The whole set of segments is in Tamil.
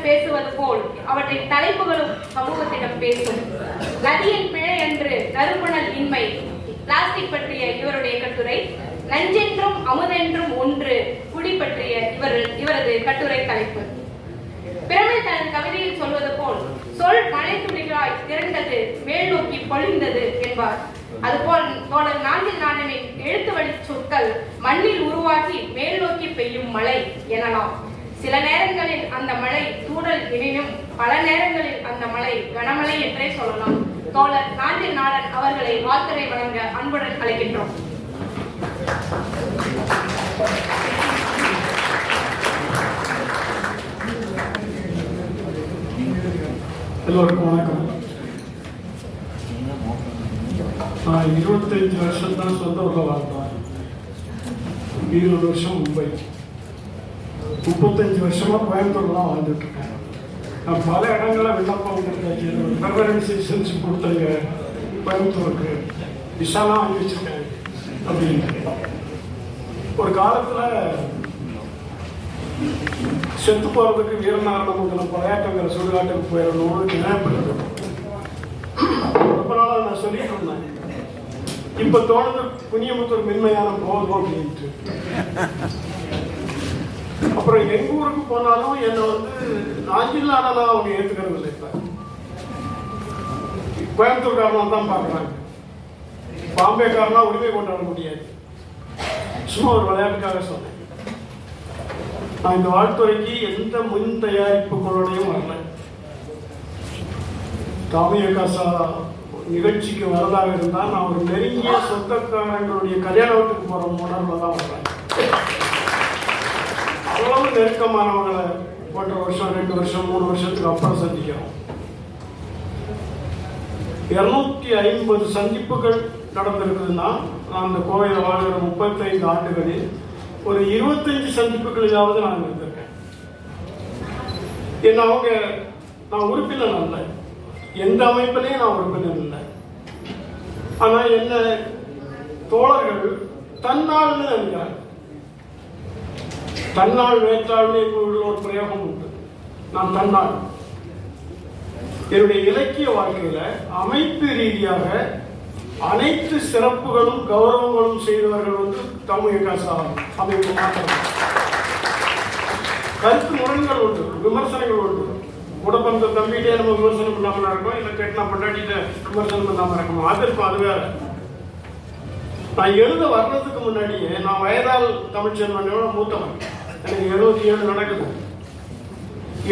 சமூகத்திடம் பேசுவது போல் அவற்றின் தலைப்புகளும் சமூகத்திடம் பேசும். நதியின் பிழை என்று நறுமணல் இன்மை. பிளாஸ்டிக் பற்றிய இவருடைய கட்டுரை நஞ்சென்றும் அமுதென்றும் ஒன்று குடி பற்றிய இவர் இவரது கட்டுரை தலைப்பு. பிரமிழ் தனது கவிதையில் சொல்வது போல் சொல் மழை துளிகளாய் திரண்டது மேல் நோக்கி பொழிந்தது என்பார். அதுபோல் தோழர் நான்கில் நாடனின் எழுத்து வழி சொற்கள் மண்ணில் உருவாகி மேல் நோக்கி பெய்யும் மழை எனலாம். சில நேரங்களில் அந்த மழை தூடல் எனினும் பல நேரங்களில் அந்த மழை கனமழை என்றே சொல்லலாம். தோழர் நாஞ்சில் நாடன் அவர்களை வாழ்த்தரை வழங்க அன்புடன் அழைக்கின்றோம். எல்லோருக்கும் வணக்கம். நான் இருபத்தஞ்சு வருஷம் தான் சொந்த ஊரில் வாழ்ந்தேன் இருபது வருஷம் மும்பை. முப்பத்தஞ்சு வருஷமா கோயம்புத்தூர்லாம் வாழ்ந்துட்டு இருக்கேன் நான் பல இடங்களில் விண்ணப்பம் கொடுத்தாச்சு பெர்மனன்ட் சிட்டிசன்ஷிப் கோயம்புத்தூருக்கு விசாலாம் வாங்கி வச்சிருக்கேன் அப்படின்னு ஒரு காலத்தில் செத்து போறதுக்கு வீரநாரணம் விளையாட்டுங்கிற சுடுகாட்டுக்கு போயிடணும்னு நினைப்படுது ரொம்ப நாளாக நான் சொல்லிட்டு இருந்தேன் இப்ப தோணுது புண்ணியமுத்தூர் மென்மையான போதும் அப்படின்ட்டு அப்புறம் எங்க ஊருக்கு போனாலும் என்னை வந்து நாஞ்சில்லாடனா அவங்க ஏத்துக்கிறது இல்லை இப்ப. கோயம்புத்தூர்காரனா தான் பார்க்குறாங்க. பாம்பேக்காரனா உரிமை கொண்டாட முடியாது. சும்மா ஒரு விளையாட்டுக்காக சொன்னேன். நான் இந்த வாழ்த்துறைக்கு எந்த முன் தயாரிப்புகளோடையும் வரல. காமியகாசா நிகழ்ச்சிக்கு வரதாக இருந்தால் நான் ஒரு நெருங்கிய சொந்தக்காரங்களுடைய கல்யாண வீட்டுக்கு போகிற உணர்வுல தான் வர்றேன் அவ்வளவு நெருக்கமானவங்களை ஒன்றரை வருஷம் ரெண்டு வருஷம் மூணு வருஷத்துக்கு அப்புறம் சந்திக்கிறோம். இருநூத்தி ஐம்பது சந்திப்புகள் நடந்திருக்குதுன்னா நான் அந்த கோவையில் வாழ்கிற முப்பத்தைந்து ஆண்டுகளில் ஒரு இருபத்தஞ்சு சந்திப்புகளிலாவது நான் இருந்திருக்கேன். என்ன அவங்க நான் உறுப்பினர் அல்ல. எந்த அமைப்பிலையும் நான் உறுப்பினர் இல்லை. ஆனால் என்ன தோழர்கள் தன்னால் நினைக்கிறாங்க தன்னால் வேற்றாள்னு உள்ள ஒரு பிரயோகம் உண்டு நான் தன்னால். என்னுடைய இலக்கிய வாழ்க்கையில அமைப்பு ரீதியாக அனைத்து சிறப்புகளும் கௌரவங்களும் செய்தவர்கள் வந்து தமிழ் காசா அமைப்பு மாற்றம். கருத்து முரண்கள் உண்டு விமர்சனங்கள் உண்டு. உடப்பந்த தம்பிகிட்டே நம்ம விமர்சனம் பண்ணாம இருக்கோம் இல்லை கெட்டினா பொண்டாட்டிட்ட விமர்சனம் பண்ணாம நடக்கணும். அது இருக்கும் அது வேற. நான் எழுத வர்றதுக்கு முன்னாடியே நான் வயதால் தமிழ்ச்செல்வனோட மூத்தவன். எனக்கு எழுபத்தி ஏழு நடக்குது.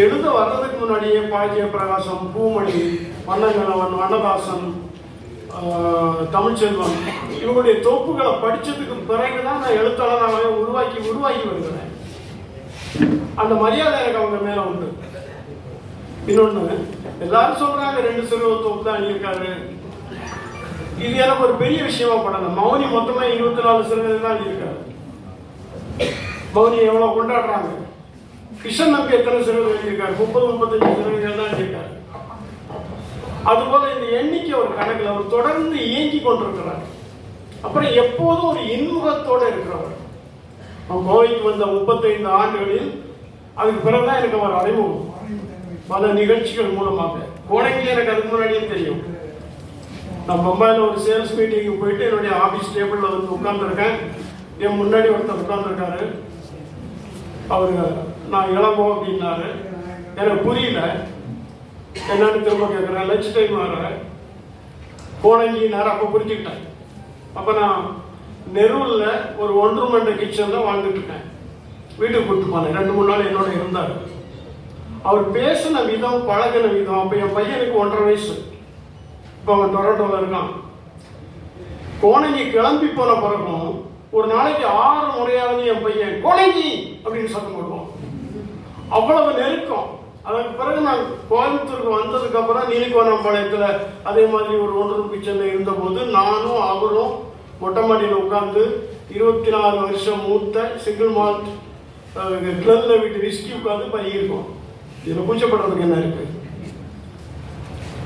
எழுத வர்றதுக்கு முன்னாடியே பாஜிய பிரகாசம் பூமணி வண்ணங்கலவன் வண்ணதாசன் தமிழ்ச்செல்வன் இவங்களுடைய படித்ததுக்கு பிறகு பிறகுதான் நான் எழுத்தாளராகவே உருவாக்கி உருவாக்கி வருகிறேன். அந்த மரியாதை எனக்கு அவங்க மேல உண்டு. இன்னொன்று எல்லாரும் சொல்றாங்க ரெண்டு சிறுவ தொப்பு தான் எழுதியிருக்காரு இது எனக்கு ஒரு பெரிய விஷயமா படல மௌனி மொத்தமா இருபத்தி நாலு சிறுவர்கள் தான் இருக்காரு. மௌனி எவ்வளவு கொண்டாடுறாங்க? கிஷன் நம்பி எத்தனை சிறுவர்கள் எழுதியிருக்காரு? முப்பது முப்பத்தஞ்சு சிறுவர்கள் தான் எழுதியிருக்காரு. அதுபோல இந்த எண்ணிக்கை ஒரு கணக்கில் அவர் தொடர்ந்து இயங்கி கொண்டிருக்கிறார். அப்புறம் எப்போதும் ஒரு இன்முகத்தோட இருக்கிறவர். கோவைக்கு வந்த முப்பத்தைந்து ஆண்டுகளில் அதுக்கு பிறகுதான் எனக்கு அவர் அறிமுகம். பல நிகழ்ச்சிகள் மூலமாக. கோடைக்கு எனக்கு அதுக்கு முன்னாடியே தெரியும். நான் பம்பாயில் ஒரு சேல்ஸ் மீட்டிங்கு போயிட்டு என்னுடைய ஆஃபீஸ் டேபிளில் வந்து உட்காந்துருக்கேன் என் முன்னாடி ஒருத்தர் உட்காந்துருக்காரு அவர் நான் இளங்கோ அப்படின்னாரு. எனக்கு புரியல. என்னன்னு திரும்ப கேட்குறேன் லஞ்ச் டைம் வர. போனஞ்சி நேரம் அப்போ புரிஞ்சுக்கிட்டேன். அப்போ நான் நெருவில் ஒரு ஒன்று மண்ட கிச்சனில் வாழ்ந்துட்டு இருக்கேன். வீட்டுக்கு கூப்பிட்டு போனேன். ரெண்டு மூணு நாள் என்னோட இருந்தார். அவர் பேசின விதம் பழகின விதம் அப்போ என் பையனுக்கு ஒன்றரை வயசு. இப்போ அவன் டொரண்டோவில் இருக்கான். கோணங்கி கிளம்பி போன பிறகும் ஒரு நாளைக்கு ஆறு முறையாவது என் பையன் கோணங்கி! அப்படின்னு சத்தம் போடுவான். அவ்வளவு நெருக்கம். அதற்கு பிறகு நான் கோயம்புத்தூருக்கு வந்ததுக்கு அப்புறம் நீலிகோணம்பாளையத்தில் அதே மாதிரி ஒரு ஒன்று கிச்சனில் இருந்தபோது நானும் அவரும் மொட்டை மாடியில் உட்கார்ந்து இருபத்தி நாலு வருஷம் மூத்த சிங்கிள் மால்ட் கிளரில் விட்டு விஸ்கி உட்காந்து பையிருக்கோம் இதில் பூச்சப்படுறதுக்கு என்ன இருக்குது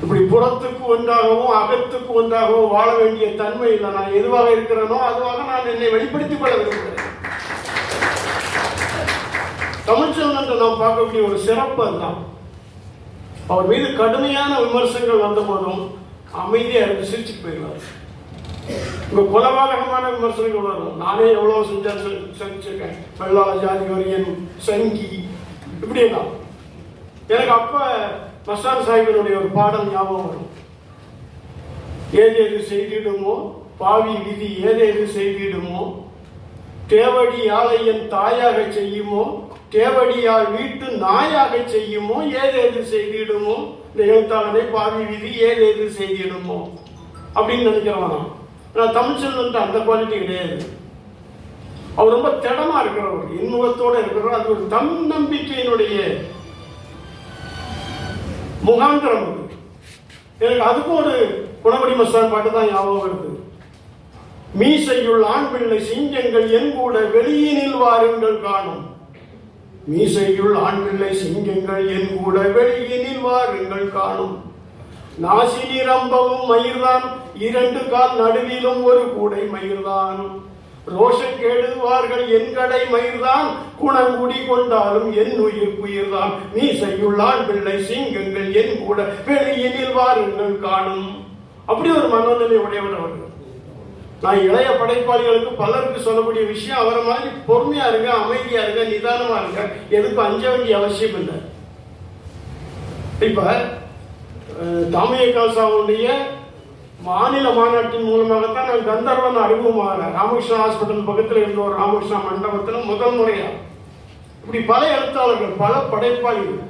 இப்படி புறத்துக்கு ஒன்றாகவும் அகத்துக்கு ஒன்றாகவும் வாழ வேண்டிய தன்மை இல்லை நான் எதுவாக இருக்கிறேனோ அதுவாக நான் என்னை வெளிப்படுத்திக் கொள்ள விரும்புகிறேன். தமிழ்ச்செல்வன் நாம் பார்க்கக்கூடிய ஒரு சிறப்பு அதுதான். அவர் மீது கடுமையான விமர்சனங்கள் வந்த போதும் அமைதியாக இருந்து சிரிச்சுட்டு போயிடுவார். உங்க கொலபாதகமான விமர்சனங்கள் வரும். நானே எவ்வளவு செஞ்சா சந்திச்சிருக்கேன் பல்லாள ஜாதி வரியன் சங்கி இப்படியெல்லாம். எனக்கு அப்போ மஸ்தான் சாஹிபனுடைய ஒரு பாடல் ஞாபகம் வரும் ஏது எது செய்திடுமோ பாவி விதி ஏதேது செய்திடுமோ தேவடியாலை என் தாயாக செய்யுமோ தேவடியால் வீட்டு நாயாக செய்யுமோ ஏதேது செய்திடுமோ இந்த எழுத்தாளனை பாவி விதி ஏதேது செய்திடுமோ அப்படின்னு நினைக்கிறவனா நான். நான் தமிழ்ச்செல்வன் அந்த குவாலிட்டி கிடையாது அவர் ரொம்ப திடமா இருக்கிறவர் இன்முகத்தோடு இருக்கிறவர் அது ஒரு தன் நம்பிக்கையினுடைய முகாந்திரம். அது எனக்கு அதுக்கும் ஒரு குணமடி மஸ்தான் பாட்டு தான் ஞாபகம் வருது. மீசையுள் ஆண் பிள்ளை சிங்கங்கள் என் கூட வெளியினில் வாருங்கள் காணும். மீசையுள் ஆண் பிள்ளை சிங்கங்கள் என் கூட வெளியினில் வாருங்கள் காணும். நாசி நிரம்பவும் மயிர்தான் இரண்டு கால் நடுவிலும் ஒரு கூடை மயிர்தான். ரோஷம் கேடுவார்கள் என் கடை மயிர்தான். குணங்குடி கொண்டாலும் என் உயிர் குயிர்தான். செய்யுள்ளான் பிள்ளை சிங்கங்கள் என் கூட வெளியினில் வாருங்கள் காணும். அப்படி ஒரு மனநிலை உடையவர் அவர். நான் இளைய படைப்பாளிகளுக்கு பலருக்கு சொல்லக்கூடிய விஷயம் அவரை மாதிரி பொறுமையா இருங்க அமைதியா இருங்க நிதானமா இருங்க. எதுக்கும் அஞ்ச வேண்டிய அவசியம் இல்லை. இப்ப தாமிய காசாவுடைய மாநில மாநாட்டின் மூலமாகத்தான் நான் கந்தர்வன் அறிமுகமாகிறேன் ராமகிருஷ்ணா ஹாஸ்பிட்டல் பக்கத்தில் இருந்த ஒரு ராமகிருஷ்ணா மண்டபத்தில் முதல் முறையாக. இப்படி பல எழுத்தாளர்கள் பல படைப்பாளிகள்.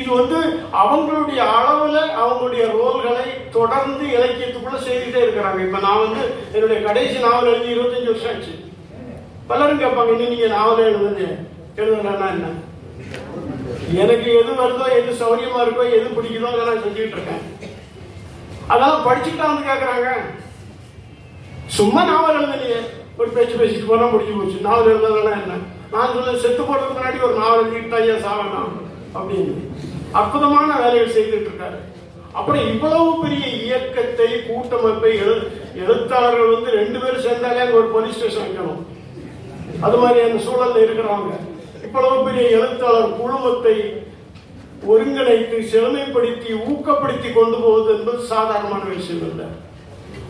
இது வந்து அவங்களுடைய அளவில் அவங்களுடைய ரோல்களை தொடர்ந்து இலக்கியத்துக்குள்ள செய்துட்டே இருக்கிறாங்க. இப்போ நான் வந்து என்னுடைய கடைசி நாவல் எழுதி இருபத்தஞ்சு வருஷம் ஆச்சு. பலரும் கேட்பாங்க இன்னும் நீங்க நாவல் எழுதுங்க எழுதுனா என்ன? எனக்கு எது வருதோ எது சௌரியமா இருக்கோ எது பிடிக்குதோ அதை நான் செஞ்சுக்கிட்டு இருக்கேன். அதெல்லாம் படிச்சுக்கிட்டா வந்து கேட்கறாங்க சும்மா நாவல் எழுதலையே. ஒரு பேச்சு பேசிட்டு போனா முடிஞ்சு போச்சு. நாவல் எழுதுறதுலாம் என்ன? நான் சொல்ல செத்து போடுறதுக்கு முன்னாடி ஒரு நாவல் எழுதிட்டா ஏன் சாவணும் அப்படின்னு. அற்புதமான வேலைகள் செய்துட்டு இருக்காரு. அப்புறம் இவ்வளவு பெரிய இயக்கத்தை கூட்டமைப்பை எழு எழுத்தாளர்கள் வந்து ரெண்டு பேரும் சேர்ந்தாலே அங்கே ஒரு போலீஸ் ஸ்டேஷன் வைக்கணும். அது மாதிரி அந்த சூழல்ல இருக்கிறாங்க. இவ்வளவு பெரிய எழுத்தாளர் குழுமத்தை ஒருங்கிணைத்து செழுமைப்படுத்தி ஊக்கப்படுத்தி கொண்டு போவது என்பது சாதாரணமான விஷயம் இல்லை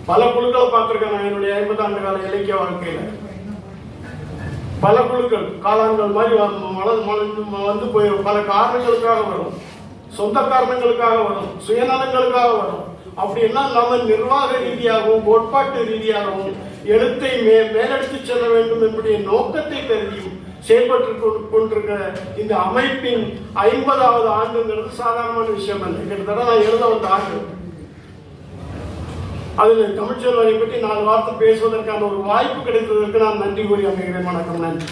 பல குழுக்களை பார்த்திருக்கேன் நான். என்னுடைய ஐம்பது ஆண்டு கால இலக்கிய வாழ்க்கையில். பல குழுக்கள் காலான்கள் மாதிரி மலர் மலர்ந்து வந்து போய் பல காரணங்களுக்காக வரும். சொந்த காரணங்களுக்காக வரும். சுயநலங்களுக்காக வரும். அப்படி நம்ம நிர்வாக ரீதியாகவும் கோட்பாட்டு ரீதியாகவும் எழுத்தை மே மேலெடுத்து செல்ல வேண்டும் என்புடைய நோக்கத்தை கருதியும் செயல்பட்டு கொண்டு- கொண்டிருக்கிற இந்த அமைப்பின் ஐம்பதாவது ஆண்டுங்கிறது சாதாரணமான விஷயம் அல்ல கிட்டத்தட்ட நான் எழுத வந்த ஆண்டு. அதில் தமிழ்ச்செல்வனை பற்றி நாலு வார்த்தை பேசுவதற்கான ஒரு வாய்ப்பு கிடைத்ததற்கு நான் நன்றி கூறி அமைகிறேன். வணக்கம் நன்றி.